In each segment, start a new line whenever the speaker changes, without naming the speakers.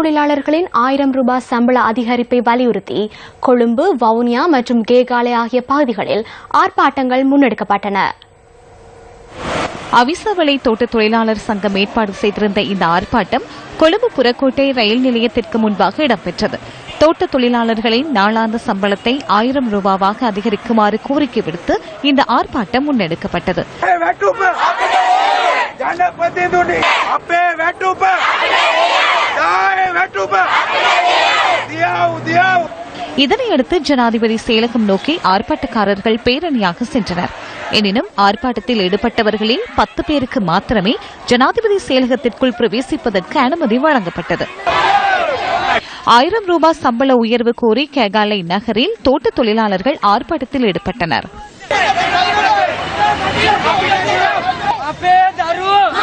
தொழிலாளர்களின் ஆயிரம் ரூபாய் சம்பள அதிகரிப்பை வலியுறுத்தி கொழும்பு வவுனியா மற்றும் கேகாலே ஆகிய பகுதிகளில் ஆர்ப்பாட்டங்கள் முன்னெடுக்கப்பட்டன.
அவிசவளை தோட்ட தொழிலாளர் சங்கம் ஏற்பாடு செய்திருந்த இந்த ஆர்ப்பாட்டம் கொழும்பு புறக்கோட்டை ரயில் நிலையத்திற்கு முன்பாக இடம்பெற்றது. தோட்ட தொழிலாளர்களின் நாளாந்த சம்பளத்தை ஆயிரம் ரூபாவாக அதிகரிக்குமாறு கோரிக்கை விடுத்து இந்த ஆர்ப்பாட்டம் முன்னெடுக்கப்பட்டது. இதனையடுத்து ஜனாதிபதி செயலகம் நோக்கி ஆர்ப்பாட்டக்காரர்கள் பேரணியாக சென்றனர். எனினும் ஆர்ப்பாட்டத்தில் ஈடுபட்டவர்களில் பத்து பேருக்கு மாத்திரமே ஜனாதிபதி செயலகத்திற்குள் பிரவேசிப்பதற்கு அனுமதி வழங்கப்பட்டது. ஆயிரம் ரூபாய் சம்பள உயர்வு கோரி கேகாலை நகரில் தோட்ட தொழிலாளர்கள் ஆர்ப்பாட்டத்தில் ஈடுபட்டனர்.
அப்பே
தருவோம்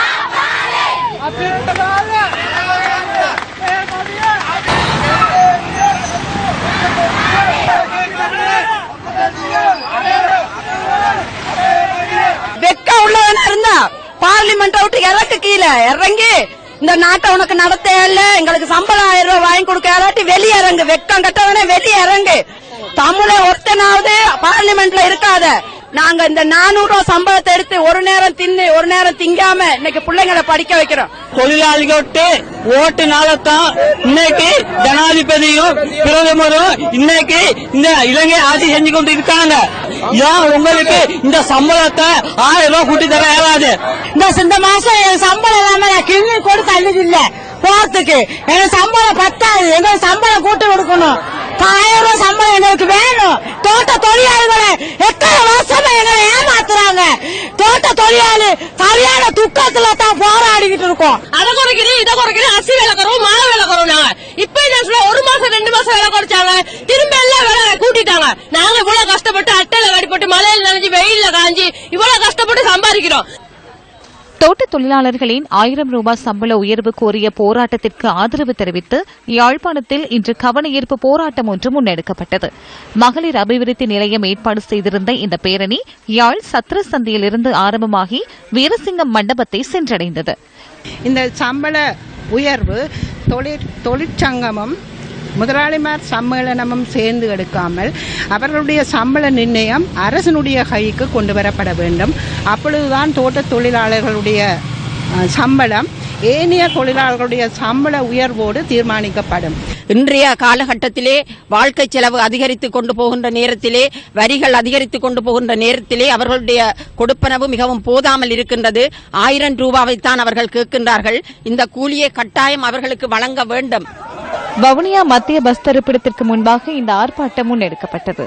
அப்பே தருவோம் கவர்மெண்ட் விட்டு இறக்கு கீழே. இறங்கி இந்த நாட்டை உனக்கு நடத்த இல்ல எங்களுக்கு சம்பளம் ஆயிரம் ரூபாய் வாங்கி கொடுக்க. இல்லாட்டி வெளியே இறங்கு. வெக்கம் கட்டவனே வெளியே இறங்கு. தமிழ ஒருத்தனாவது பார்லிமெண்ட்ல இருக்காத. நாங்க இந்த நானூறு ரூபாய் சம்பளத்தை எடுத்து ஒரு நேரம் தின்னு ஒரு நேரம் திங்காம இன்னைக்கு பிள்ளைங்களை படிக்க வைக்கிறோம்.
தொழிலாளிகள்ட்டு ஓட்டுனாலத்தான் இன்னைக்கு ஜனாதிபதியும் பிரதமரும் இன்னைக்கு இந்த இலங்கை ஆட்சி செஞ்சு கொண்டு இருக்காங்க ஏன் உங்களுக்கு இந்த சம்பளத்தை ஆயிரம் ரூபாய் கூட்டி தர இயலாது?
இந்த மாசம் என் சம்பளம் இல்லாம நான் கிண்ணி கூட தள்ளுது இல்ல போறதுக்கு. எனக்கு சம்பளம் பத்தாது. எங்களுக்கு சம்பளம் கூட்டு கொடுக்கணும். ஆயிரம் ரூபாய் சம்பளம் எங்களுக்கு வேணும். தோட்ட தொழிலாளிகளை எத்தனை வருஷமா எங்களை தோட்ட தொழிலாளி சரியான துக்கத்துல தான் போராடிக்கிட்டு இருக்கோம்.
அதை குறைக்கிறேன் இதை குறைக்கிறேன் அசி வேலை குறவும் மாலை வேலை குறவும் நாங்க. இப்ப என்ன சொல்ல ஒரு மாசம் ரெண்டு மாசம் வேலை குறைச்சாங்க. திரும்ப எல்லாம் வேலை கூட்டிட்டாங்க. நாங்க இவ்வளவு கஷ்டப்பட்டு அட்டையில கடிப்பட்டு மழையில நனைஞ்சு வெயில்ல காஞ்சி இவ்வளவு கஷ்டப்பட்டு சம்பாதிக்கிறோம்.
தோட்ட தொழிலாளர்களின் ஆயிரம் ரூபாய் சம்பள உயர்வு கோரிய போராட்டத்திற்கு ஆதரவு தெரிவித்து யாழ்ப்பாணத்தில் இன்று கவனஈர்ப்பு போராட்டம் ஒன்று முன்னெடுக்கப்பட்டது. மகளிர் அபிவிருத்தி நிலையம் ஏற்பாடு செய்திருந்த இந்த பேரணி யாழ் சத்திர சந்தையிலிருந்து ஆரம்பமாகி வீரசிங்கம் மண்டபத்தை சென்றடைந்தது.
இந்த சம்பள உயர்வு தொழிற் தொழிற்சங்கமும் முதலாளிமார் சம்மேளனமும் சேர்ந்து எடுக்காமல் அவர்களுடைய சம்பள நிர்ணயம் அரசனுடைய கைக்கு கொண்டு வரப்பட வேண்டும். அப்பொழுதுதான் தோட்ட தொழிலாளர்களுடைய சம்பளம் ஏனைய தொழிலாளர்களுடைய சம்பள உயர்வோடு தீர்மானிக்கப்படும்.
இன்றைய காலகட்டத்திலே வாழ்க்கை செலவு அதிகரித்து கொண்டு போகின்ற நேரத்திலே வரிகள் அதிகரித்து கொண்டு போகின்ற நேரத்திலே அவர்களுடைய கொடுப்பனவு மிகவும் போதாமல் இருக்கின்றது. ஆயிரம் ரூபாவைத்தான் அவர்கள் கேட்கின்றார்கள். இந்த கூலியை கட்டாயம் அவர்களுக்கு வழங்க வேண்டும்.
வவுனியா மத்திய பஸ் தரிப்பிடத்திற்கு முன்பாக இந்த ஆர்ப்பாட்டம் முன்னெடுக்கப்பட்டது.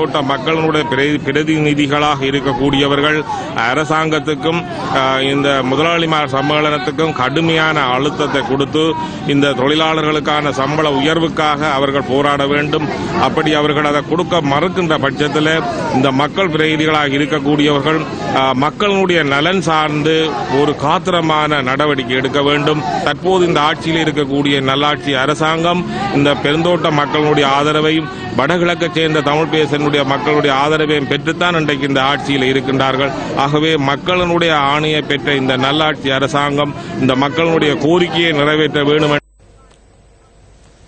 பெருந்தோட்ட மக்களுடைய பிரதிநிதிகளாக இருக்கக்கூடியவர்கள் அரசாங்கத்துக்கும் இந்த முதலாளிமார் சம்மேளனத்துக்கும் கடுமையான அழுத்தத்தை கொடுத்து இந்த தொழிலாளர்களுக்கான சம்பள உயர்வுக்காக அவர்கள் போராட வேண்டும். அப்படி அவர்கள் அதை கொடுக்க மறுக்கின்ற பட்சத்தில் இந்த மக்கள் பிரதிநிதிகளாக இருக்கக்கூடியவர்கள் மக்களுடைய நலன் சார்ந்து ஒரு காத்திரமான நடவடிக்கை எடுக்க வேண்டும். தற்போது இந்த ஆட்சியில் இருக்கக்கூடிய நல்லாட்சி அரசாங்கம் இந்த பெருந்தோட்ட மக்களுடைய ஆதரவையும் வடகிழக்கை சேர்ந்த தமிழ் பேசனுடைய மக்களுடைய ஆதரவையும் பெற்றுத்தான் இன்றைக்கு இந்த ஆட்சியில் இருக்கின்றார்கள். ஆகவே மக்களினுடைய ஆணையை பெற்ற இந்த நல்லாட்சி அரசாங்கம் இந்த மக்களுடைய கோரிக்கையை நிறைவேற்ற வேண்டும்